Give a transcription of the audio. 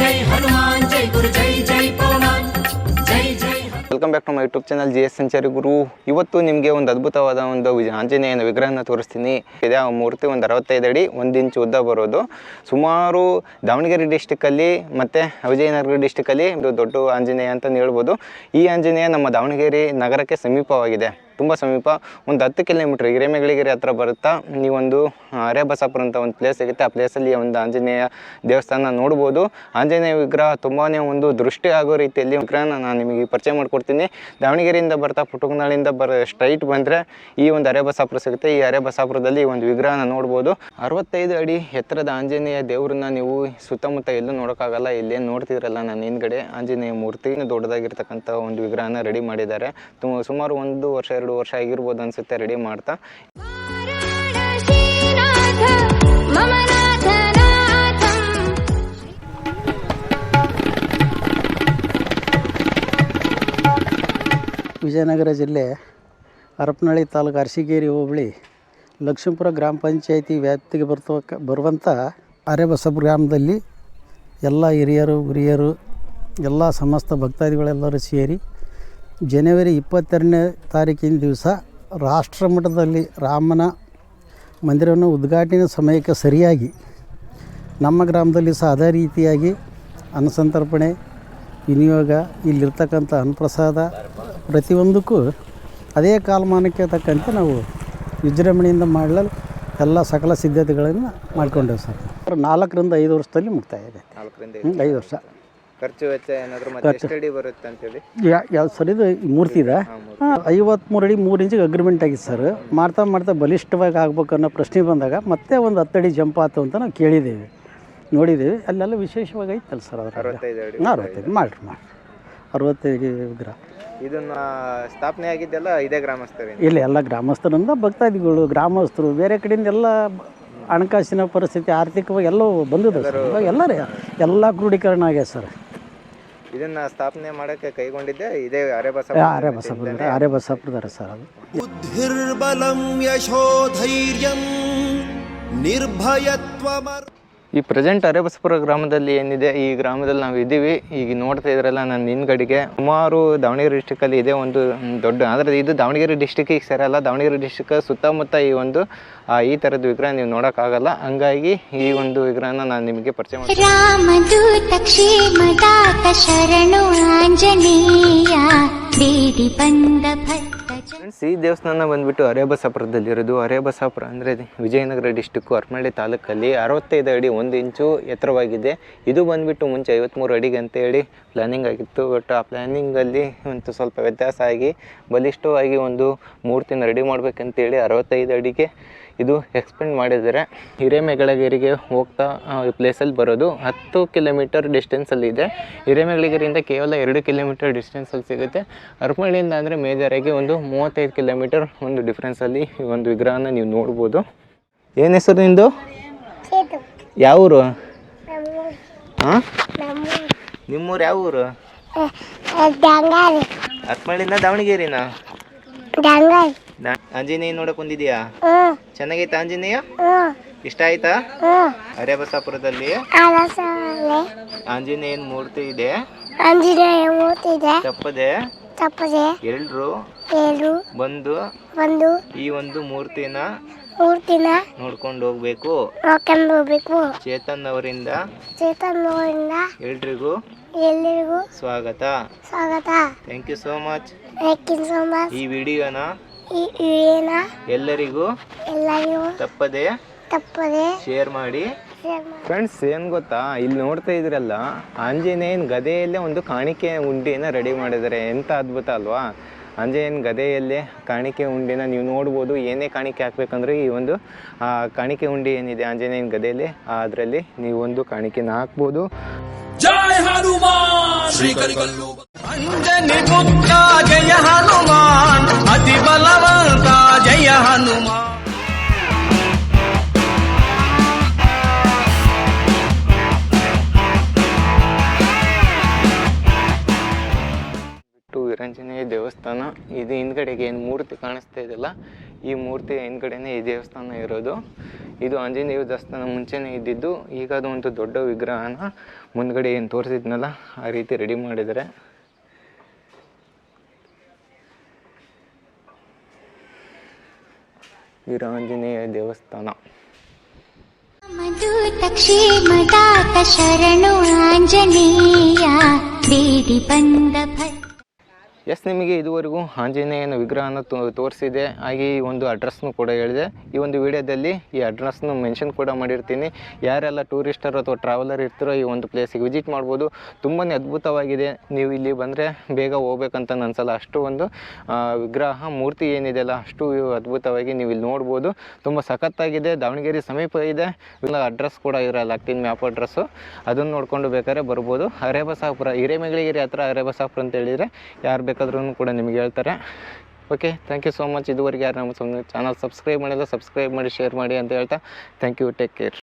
Jai Hanuman, Jai welcome back to my YouTube channel G S Sanchari Guru ಇವತ್ತು ನಿಮಗೆ ಒಂದು ಅದ್ಭುತವಾದ ಒಂದು ಆಂಜನೇಯನ ವಿಗ್ರಹನ ತೋರಿಸ್ತೀನಿ. ಇದೆ ಆ ಮೂರ್ತಿ ಒಂದು ಅರವತ್ತೈದು ಅಡಿ, ಒಂದು ಇಂಚು ಉದ್ದ ಬರೋದು. ಸುಮಾರು ದಾವಣಗೆರೆ ಡಿಸ್ಟಿಕಲ್ಲಿ ಮತ್ತು ವಿಜಯನಗರ ಡಿಸ್ಟಿಕಲ್ಲಿ ಇದು ದೊಡ್ಡ ಆಂಜನೇಯ ಅಂತಲೇ ಹೇಳ್ಬೋದು. ಈ ಆಂಜನೇಯ ನಮ್ಮ ದಾವಣಗೆರೆ ನಗರಕ್ಕೆ ಸಮೀಪವಾಗಿದೆ. ತುಂಬ ಸಮೀಪ ಒಂದು ಹತ್ತು ಕಿಲೋಮೀಟ್ರ್ ಹಿರೇಮೆಗಳಿಗೆರೆ ಹತ್ರ ಬರುತ್ತಾ ನೀವೊಂದು ಅರೇಬಸಾಪುರ ಅಂತ ಒಂದು ಪ್ಲೇಸ್ ಸಿಗುತ್ತೆ. ಆ ಪ್ಲೇಸಲ್ಲಿ ಒಂದು ಆಂಜನೇಯ ದೇವಸ್ಥಾನ ನೋಡ್ಬೋದು. ಆಂಜನೇಯ ವಿಗ್ರಹ ತುಂಬಾ ಒಂದು ದೃಷ್ಟಿ ಆಗೋ ರೀತಿಯಲ್ಲಿ ವಿಗ್ರಹನ ನಾನು ನಿಮಗೆ ಪರಿಚಯ ಮಾಡಿಕೊಡ್ತೀನಿ. ದಾವಣಗೆರೆಯಿಂದ ಬರ್ತಾ ಪುಟುಕನಾಳಿಂದ ಬರ ಸ್ಟ್ರೈಟ್ ಬಂದರೆ ಈ ಒಂದು ಅರೇಬಸಾಪುರ ಸಿಗುತ್ತೆ. ಈ ಅರೇಬಸಾಪುರದಲ್ಲಿ ಒಂದು ವಿಗ್ರಹನ ನೋಡ್ಬೋದು. ಅರವತ್ತೈದು ಅಡಿ ಎತ್ತರದ ಆಂಜನೇಯ ದೇವ್ರನ್ನ ನೀವು ಸುತ್ತಮುತ್ತ ಎಲ್ಲೂ ನೋಡೋಕ್ಕಾಗಲ್ಲ. ಇಲ್ಲೇನು ನೋಡ್ತಿದ್ರಲ್ಲ ನಾನು ಹಿಂದ್ಗಡೆ. ಆಂಜನೇಯ ಮೂರ್ತಿ ದೊಡ್ಡದಾಗಿರ್ತಕ್ಕಂಥ ಒಂದು ವಿಗ್ರಹನ ರೆಡಿ ಮಾಡಿದ್ದಾರೆ. ಸುಮಾರು ಒಂದು ವರ್ಷ, ಎರಡು ಎರಡು ವರ್ಷ ಆಗಿರ್ಬೋದು ಅನ್ಸುತ್ತೆ ರೆಡಿ ಮಾಡ್ತಾ. ವಿಜಯನಗರ ಜಿಲ್ಲೆ ಹರಪನಹಳ್ಳಿ ತಾಲೂಕು ಅರಸಿಗೇರಿ ಹೋಬಳಿ ಲಕ್ಷ್ಮೀಪುರ ಗ್ರಾಮ ಪಂಚಾಯಿತಿ ವ್ಯಾಪ್ತಿಗೆ ಬರ್ತಕ್ಕ ಬರುವಂಥ ಅರೆಬಸಪ್ಪ ಗ್ರಾಮದಲ್ಲಿ ಎಲ್ಲ ಹಿರಿಯರು ಹಿರಿಯರು ಎಲ್ಲ ಸಮಸ್ತ ಭಕ್ತಾದಿಗಳೆಲ್ಲರೂ ಸೇರಿ ಜನವರಿ ಇಪ್ಪತ್ತೆರಡನೇ ತಾರೀಕಿನ ದಿವಸ ರಾಷ್ಟ್ರ ಮಟ್ಟದಲ್ಲಿ ರಾಮನ ಮಂದಿರವನ್ನು ಉದ್ಘಾಟನೆ ಸಮಯಕ್ಕೆ ಸರಿಯಾಗಿ ನಮ್ಮ ಗ್ರಾಮದಲ್ಲಿ ಸಹ ಅದೇ ರೀತಿಯಾಗಿ ಅನ್ನಸಂತರ್ಪಣೆ ವಿನಿಯೋಗ ಇಲ್ಲಿರ್ತಕ್ಕಂಥ ಅನ್ನಪ್ರಸಾದ ಪ್ರತಿಯೊಂದಕ್ಕೂ ಅದೇ ಕಾಲಮಾನಕ್ಕೆ ತಕ್ಕಂತೆ ನಾವು ವಿಜೃಂಭಣೆಯಿಂದ ಮಾಡಲು ಎಲ್ಲ ಸಕಲ ಸಿದ್ಧತೆಗಳನ್ನು ಮಾಡಿಕೊಂಡೆವು ಸರ್. ನಾಲ್ಕರಿಂದ ಐದು ವರ್ಷದಲ್ಲಿ ಮುಕ್ತಾಯ ಇದೆ ನಾಲ್ಕರಿಂದ ಹ್ಞೂ ಐದು ವರ್ಷ. ಖರ್ಚು ವೆಚ್ಚ ಏನಾದರೂ ಮತ್ತೆ ಎಷ್ಟು ಅಡಿ ಬರುತ್ತೆ ಅಂತೇಳಿ? ಯಾ ಯಾವ ಸರ್ ಇದು? ಈ ಮೂರ್ತಿ. ಇದೆ ಐವತ್ಮೂರು ಅಡಿ ಮೂರು ಇಂಚಿಗೆ ಅಗ್ರಿಮೆಂಟ್ ಆಗಿತ್ತು ಸರ್. ಮಾಡ್ತಾ ಮಾಡ್ತಾ ಬಲಿಷ್ಠವಾಗಿ ಆಗ್ಬೇಕು ಅನ್ನೋ ಪ್ರಶ್ನೆ ಬಂದಾಗ ಮತ್ತೆ ಒಂದು ಹತ್ತಡಿ ಜಂಪ್ ಆಯ್ತು ಅಂತ ನಾವು ಕೇಳಿದ್ದೀವಿ. ನೋಡಿದ್ದೀವಿ. ಅಲ್ಲೆಲ್ಲ ವಿಶೇಷವಾಗಿ ಐತಲ್ಲ ಸರ್ ಅದ್ರ ಅರವತ್ತೈದು ಅಡಿ ಅರವತ್ತೈದು. ಮಾಡಿರಿ ಮಾಡಿರಿ. ಅರವತ್ತೈದು ವಿಗ್ರಹ ಇದನ್ನ ಸ್ಥಾಪನೆ ಆಗಿದ್ದೆಲ್ಲ ಇದೇ ಗ್ರಾಮಸ್ಥರು ಇಲ್ಲ ಎಲ್ಲ ಗ್ರಾಮಸ್ಥರಿಂದ ಭಕ್ತಾದಿಗಳು ಗ್ರಾಮಸ್ಥರು ಬೇರೆ ಕಡೆಯಿಂದ ಎಲ್ಲ ಹಣಕಾಸಿನ ಪರಿಸ್ಥಿತಿ ಆರ್ಥಿಕವಾಗಿ ಎಲ್ಲವೂ ಬಂದಿದೆ ಸರ್. ಎಲ್ಲರೇ ಎಲ್ಲ ಕ್ರೋಢೀಕರಣ ಆಗ್ಯದ ಸರ್. ಇದನ್ನ ಸ್ಥಾಪನೆ ಮಾಡಕ್ಕೆ ಕೈಗೊಂಡಿದ್ದೆ ಇದೇ ಅರೆಬಸಪ್ಪ ಅರೆಬಸಪ್ಪ ಅರೆಬಸಪ್ಪದಾರ ಸರ್ ಅದು. ಬುದ್ಧಿರ್ಬಲಂ ಯಶೋಧೈರ್ಯಂ ನಿರ್ಭಯತ್ವ ಈ ಪ್ರೆಸೆಂಟ್ ಅರೇಬಸಪುರ ಗ್ರಾಮದಲ್ಲಿ ಏನಿದೆ, ಈ ಗ್ರಾಮದಲ್ಲಿ ನಾವು ಇದ್ದೀವಿ. ಈಗ ನೋಡ್ತಾ ಇದ್ರಲ್ಲ ನನ್ನ ಹಿಂದ್ಗಡೆಗೆ ಸುಮಾರು ದಾವಣಗೆರೆ ಡಿಸ್ಟಿಕಲ್ಲಿ ಇದೆ ಒಂದು ದೊಡ್ಡ, ಆದರೆ ಇದು ದಾವಣಗೆರೆ ಡಿಸ್ಟಿಕ್ಕಿಗೆ ಸೇರಲ್ಲ ದಾವಣಗೆರೆ ಡಿಸ್ಟಿಕ್ ಸುತ್ತಮುತ್ತ ಈ ಒಂದು ಈ ಥರದ ವಿಗ್ರಹ ನೀವು ನೋಡೋಕ್ಕಾಗಲ್ಲ. ಹಂಗಾಗಿ ಈ ಒಂದು ವಿಗ್ರಹನ ನಾನು ನಿಮಗೆ ಪರಿಚಯ ಮಾಡಿ ಫ್ರೆಂಡ್ಸ್ ಈ ದೇವಸ್ಥಾನ ಬಂದುಬಿಟ್ಟು ಅರೇಬಸಾಪುರದಲ್ಲಿರೋದು. ಅರೇಬಸಾಪುರ ಅಂದರೆ ವಿಜಯನಗರ ಡಿಸ್ಟಿಕ್ಕು ಅರ್ಮಳ್ಳಿ ತಾಲೂಕಲ್ಲಿ ಅರವತ್ತೈದು ಅಡಿ ಒಂದು ಇಂಚು ಎತ್ತರವಾಗಿದೆ. ಇದು ಬಂದುಬಿಟ್ಟು ಮುಂಚೆ ಐವತ್ತ್ಮೂರು ಅಡಿಗೆ ಅಂತೇಳಿ ಪ್ಲ್ಯಾನಿಂಗ್ ಆಗಿತ್ತು. ಬಟ್ ಆ ಪ್ಲ್ಯಾನಿಂಗಲ್ಲಿ ಒಂದು ಸ್ವಲ್ಪ ವ್ಯತ್ಯಾಸ ಆಗಿ ಬಲಿಷ್ಠವಾಗಿ ಒಂದು ಮೂರ್ತಿನ ರೆಡಿ ಮಾಡಬೇಕಂತೇಳಿ ಅರವತ್ತೈದು ಅಡಿಗೆ ಇದು ಎಕ್ಸ್ಪ್ಲೇನ್ ಮಾಡಿದರೆ ಹಿರೇಮೆಗಳಗಿರಿಗೆ ಹೋಗ್ತಾ ಪ್ಲೇಸಲ್ಲಿ ಬರೋದು ಹತ್ತು ಕಿಲೋಮೀಟರ್ ಡಿಸ್ಟೆನ್ಸಲ್ಲಿ ಇದೆ. ಹಿರೇಮೆಗಳಗಿರಿಯಿಂದ ಕೇವಲ ಎರಡು ಕಿಲೋಮೀಟರ್ ಡಿಸ್ಟೆನ್ಸಲ್ಲಿ ಸಿಗುತ್ತೆ. ಹರಪನಹಳ್ಳಿಯಿಂದ ಅಂದರೆ ಮೇಜರಾಗಿ ಒಂದು ಮೂವತ್ತೈದು ಕಿಲೋಮೀಟರ್ ಒಂದು ಡಿಫ್ರೆನ್ಸಲ್ಲಿ ಈ ಒಂದು ವಿಗ್ರಹನ ನೀವು ನೋಡ್ಬೋದು. ಏನು ಹೆಸರು ನಿಂದು? ಯಾವ ಊರು? ಹಾಂ ನಿಮ್ಮೂರು. ಯಾವ ಊರು? ದಾವಣಗೆರೆನಾ? ದಾವಣಗೆರೆನ ಆಂಜನೇಯ ನೋಡಕ್ ಬಂದಿದ್ಯಾ? ಚೆನ್ನಾಗೈತಾ ಆಂಜನೇಯ? ಇಷ್ಟ ಆಯ್ತಾ? ಅರೇಬಸಾಪುರದಲ್ಲಿ? ಆಂಜನೇಯನ್ ಮೂರ್ತಿ ಇದೆ. ಆಂಜನೇಯ ಮೂರ್ತಿ ಇದೆ. ತಪ್ಪದೆ? ತಪ್ಪದೆ. ಎಲ್ರು? ಎಲ್ರು? ಬಂದು? ಬಂದು? ಈ ಒಂದು ಮೂರ್ತಿನ ಮೂರ್ತಿನ ನೋಡ್ಕೊಂಡು ಹೋಗ್ಬೇಕು. ನೋಡ್ಕೊಂಡು ಹೋಗ್ಬೇಕು. ಚೇತನ್ ಅವರಿಂದ ಚೇತನ್ ಅವರಿಂದ ಎಲ್ರಿಗೂ ಎಲ್ಲರಿಗೂ ಸ್ವಾಗತ. ಸ್ವಾಗತ. Thank you so much thank you so much ಈ ವಿಡಿಯೋನ ಎಲ್ಲರಿಗೂ ಎಲ್ಲರಿಗೂ ತಪ್ಪದೆ ತಪ್ಪದೆ ಶೇರ್ ಮಾಡಿ. ಫ್ರೆಂಡ್ಸ್ ಏನು ಗೊತ್ತಾ? ಇಲ್ಲಿ ನೋಡ್ತಾ ಇದ್ರಲ್ಲ ಆಂಜನೇಯನ ಗದೆಯಲ್ಲೇ ಒಂದು ಕಾಣಿಕೆ ಉಂಡೆನ ರೆಡಿ ಮಾಡಿದ್ದಾರೆ. ಎಂತ ಅದ್ಭುತ ಅಲ್ವಾ? ಆಂಜನೇಯನ ಗದೆಯಲ್ಲೇ ಕಾಣಿಕೆ ಉಂಡೆನ ನೀವು ನೋಡ್ಬೋದು ಏನೇ ಕಾಣಿಕೆ ಹಾಕ್ಬೇಕಂದ್ರೆ ಈ ಒಂದು ಆ ಕಾಣಿಕೆ ಉಂಡಿ ಏನಿದೆ ಆಂಜನೇಯನ ಗದೆಯಲ್ಲಿ ಅದರಲ್ಲಿ ಒಂದು ಕಾಣಿಕೆನ ಹಾಕ್ಬೋದು. ಜಯ ಹನುಮಾನ್! ಆಂಜನೇಯ ದೇವಸ್ಥಾನ. ಇದು ಹಿಂದ್ಗಡೆಗೆ ಏನು ಮೂರ್ತಿ ಕಾಣಿಸ್ತಾ ಇದೆಯಲ್ಲ, ಈ ಮೂರ್ತಿ ಹಿಂದ್ಗಡೆನೇ ಈ ದೇವಸ್ಥಾನ ಇರೋದು. ಇದು ಆಂಜನೇಯ ದೇವಸ್ಥಾನ ಮುಂಚೆನೇ ಇದ್ದಿದ್ದು, ಈಗ ಅದು ಒಂದು ದೊಡ್ಡ ವಿಗ್ರಹನ ಮುಂದ್ಗಡೆ ಏನು ತೋರಿಸಿದ್ನಲ್ಲ, ಆ ರೀತಿ ರೆಡಿ ಮಾಡಿದರೆ ಆಂಜನೇಯ ದೇವಸ್ಥಾನ. ಶರಣು ಆಂಜನೇಯ ಬೇಡಿ ಬಂದ ಎಸ್, ನಿಮಗೆ ಇದುವರೆಗೂ ಆಂಜನೇಯನ ವಿಗ್ರಹನ ತೋರಿಸಿದೆ. ಹಾಗೆ ಈ ಒಂದು ಅಡ್ರೆಸ್ನು ಕೂಡ ಹೇಳಿದೆ. ಈ ಒಂದು ವಿಡಿಯೋದಲ್ಲಿ ಈ ಅಡ್ರೆಸ್ನು ಮೆನ್ಷನ್ ಕೂಡ ಮಾಡಿರ್ತೀನಿ. ಯಾರೆಲ್ಲ ಟೂರಿಸ್ಟರ್ ಅಥವಾ ಟ್ರಾವೆಲರ್ ಇರ್ತಿರೋ ಈ ಒಂದು ಪ್ಲೇಸಿಗೆ ವಿಸಿಟ್ ಮಾಡ್ಬೋದು. ತುಂಬಾ ಅದ್ಭುತವಾಗಿದೆ. ನೀವು ಇಲ್ಲಿ ಬಂದರೆ ಬೇಗ ಹೋಗ್ಬೇಕಂತ ಅನ್ಸಲ್ಲ ಅಷ್ಟು ಒಂದು ವಿಗ್ರಹ ಮೂರ್ತಿ ಏನಿದೆಯಲ್ಲ, ಅಷ್ಟು ಅದ್ಭುತವಾಗಿ ನೀವು ಇಲ್ಲಿ ನೋಡ್ಬೋದು. ತುಂಬ ಸಖತ್ತಾಗಿದೆ. ದಾವಣಗೆರೆ ಸಮೀಪ ಇದೆ. ಇಲ್ಲ ಅಡ್ರೆಸ್ ಕೂಡ ಇರೋಲ್ಲ ಹಾಕ್ತೀನಿ ಮ್ಯಾಪ್ ಅಡ್ರೆಸ್ಸು ಅದನ್ನು ನೋಡ್ಕೊಂಡು ಬೇಕಾದ್ರೆ ಬರ್ಬೋದು. ಹರೇಬಸಾಪುರ ಹಿರೇಮೆಗಳಿಗೆರೆ ಹತ್ರ ಹರೇಬಸಾಪುರ ಅಂತ ಹೇಳಿದರೆ ಯಾರು ಬೇಕಾದ್ರೂ ಕೂಡ ನಿಮಗೆ ಹೇಳ್ತಾರೆ. Okay thank you so much ಇದುವರೆಗೆ ಯಾರು ನಮ್ಮ ಚಾನಲ್ ಸಬ್ಸ್ಕ್ರೈಬ್ ಮಾಡಿಲ್ಲ, ಸಬ್ಸ್ಕ್ರೈಬ್ ಮಾಡಿ ಶೇರ್ ಮಾಡಿ ಅಂತ ಹೇಳ್ತಾ ಥ್ಯಾಂಕ್ ಯು ಟೇಕ್ ಕೇರ್